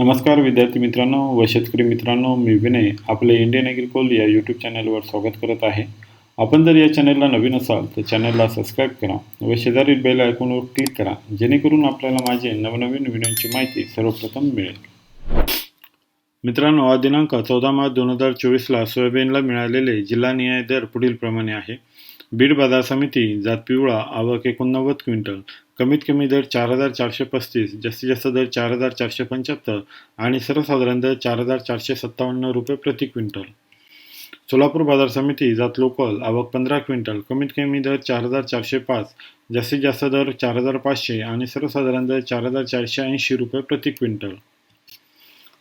नमस्कार विद्यार्थी मित्रांनो व शेतकरी मित्रांनो मी विनय आपले इंडियन ॲग्रिकोल या यूट्यूब चॅनलवर स्वागत करत आहे. आपण जर या चॅनलला नवीन असाल तर चॅनलला सबस्क्राईब करा व शेजारील बेल आयकॉनवर क्लिक करा जेणेकरून आपल्याला माझे नवनवीन व्हिडिओची माहिती सर्वप्रथम मिळेल. मित्रांनो दिनांक चौदा मार्च दोन हजार चोवीसला सोयाबीनला मिळालेले जिल्हानिहाय दर पुढीलप्रमाणे आहे. बीड बाजार समिती जात पिवळा आवक एकोणनव्वद क्विंटल. कमीत कमी दर चार हजार चारशे पस्तीस जास्तीत जास्त दर चार हजार चारशे पंच्याहत्तर आणि सर्वसाधारण दर चार हजार चारशे सत्तावन्न रुपये प्रति क्विंटल. सोलापूर बाजार समिती जात लोकल आवक पंधरा क्विंटल. कमीत कमी दर चार हजार चारशे पाच जास्तीत जास्त दर चार हजार पाचशे आणि सर्वसाधारण दर चार हजार चारशे ऐंशी रुपये प्रति क्विंटल.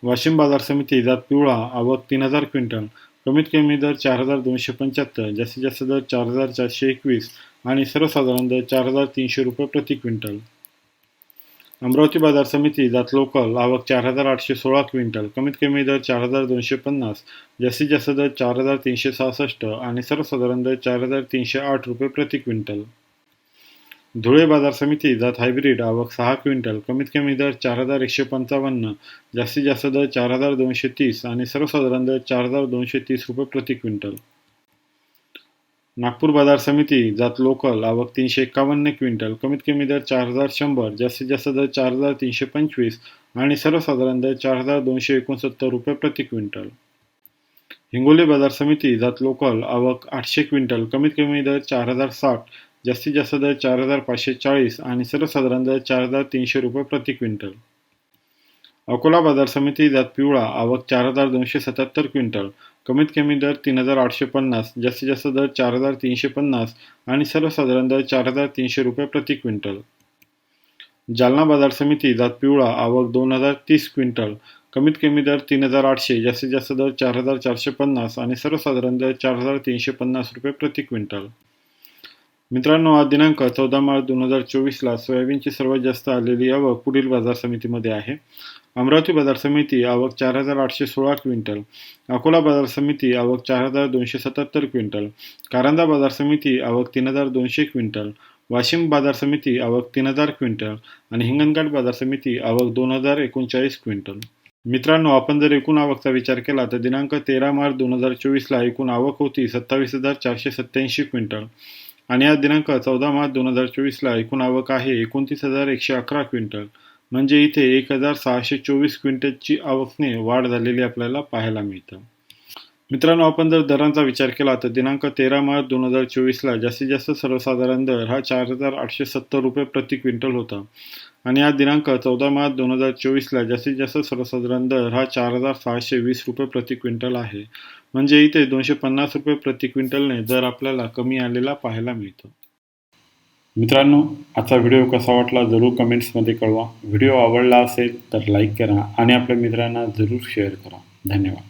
वाशिम बाजार समिती जात पिवळा आवक तीन हजार क्विंटल. कमीत कमी दर चार हजार दोनशे पंच्याहत्तर जास्तीत जास्त दर चार हजार चारशे एकवीस आणि सर्वसाधारण दर चार हजार तीनशे रुपये प्रति क्विंटल. अमरावती बाजार समिती जात लोकल आवक चार हजार आठशे सोळा क्विंटल कमीत कमी दर चार हजार दोनशे पन्नास जास्तीत जास्त दर चार हजार तीनशे सहासष्ट आणि सर्वसाधारण दर चार हजार तीनशे आठ रुपये प्रति क्विंटल. धुळे बाजार समिती जात हायब्रिड आवक सहा क्विंटल कमीत कमी दर चार हजार एकशे पंचावन्न जास्तीत जास्त दर चार हजार दोनशे तीस आणि सर्वसाधारण दर चार हजार दोनशे तीस रुपये प्रति क्विंटल. नागपूर बाजार समिती जात लोकल आवक तीनशे एकावन्न क्विंटल कमीत कमी दर चार हजार शंभर जास्तीत जास्त दर चार हजार तीनशे पंचवीस आणि सर्वसाधारण दर चार हजार दोनशे एकोणसत्तर रुपये प्रति क्विंटल. हिंगोली बाजार समिती जात लोकल आवक आठशे क्विंटल कमीत कमी दर चार हजार साठ जास्तीत जास्त दर चार हजार पाचशे चाळीस आणि सर्वसाधारण दर चार हजार तीनशे रुपये प्रति क्विंटल. अकोला बाजार समिती जात पिवळा आवक चार हजार दोनशे सत्याहत्तर क्विंटल. कमीत कमी दर तीन हजार आठशे पन्नास जास्तीत जास्त दर चार हजार तीनशे पन्नास आणि सर्वसाधारण दर चार हजार तीनशे रुपये प्रति क्विंटल. जालना बाजार समिती जात पिवळा आवक दोन हजार तीस क्विंटल. कमीत कमी दर तीन हजार आठशे जास्तीत जास्त दर चार हजार चारशे पन्नास आणि सर्वसाधारण दर चार हजार तीनशे पन्नास रुपये प्रति क्विंटल. मित्रांनो आज दिनांक चौदा मार्च दोन हजार चोवीसला सोयाबीनची सर्वात जास्त आलेली आवक पुढील बाजार समितीमध्ये आहे. अमरावती बाजार समिती आवक चार हजार आठशे सोळा क्विंटल. अकोला बाजार समिती आवक चार हजार दोनशे सत्याहत्तर क्विंटल. कारंजा बाजार समिती आवक तीन हजार दोनशे क्विंटल. वाशिम बाजार समिती आवक तीन हजार क्विंटल आणि हिंगणघाट बाजार समिती आवक दोन हजार एकोणचाळीस क्विंटल. मित्रांनो आपण जर एकूण आवकचा विचार केला तर दिनांक तेरा मार्च दोन हजार चोवीसला एकूण आवक होती सत्तावीस हजार चारशे सत्त्याऐंशी क्विंटल. आणि आज दिनांक चौदा मार्च दोन हजार चोवीसला एकूण आवक आहे एकोणतीस हजार एकशे अकरा क्विंटल. म्हणजे इथे एक हजार सहाशे चोवीस क्विंटलची आवकने वाढ झालेली आपल्याला पाहायला मिळतं. मित्रांनो आपण जर दरांचा विचार केला तर दिनांक तेरा मार्च दोन हजार चोवीसला जास्तीत जास्त सर्वसाधारण दर हा चार हजार आठशे सत्तर रुपये प्रति क्विंटल होता. आणि हा दिनांक चौदा मार्च दोन हजार चोवीसला जास्तीत जास्त सर्वसाधारण दर हा चार हजार सहाशे वीस रुपये प्रति क्विंटल आहे. म्हणजे इथे दोनशे पन्नास रुपये प्रति क्विंटलने दर आपल्याला कमी आलेला पाहायला मिळतो. मित्रांनो आजचा व्हिडिओ कसा वाटला जरूर कमेंट्समध्ये कळवा. व्हिडिओ आवडला असेल तर लाईक करा आणि आपल्या मित्रांना जरूर शेअर करा. धन्यवाद.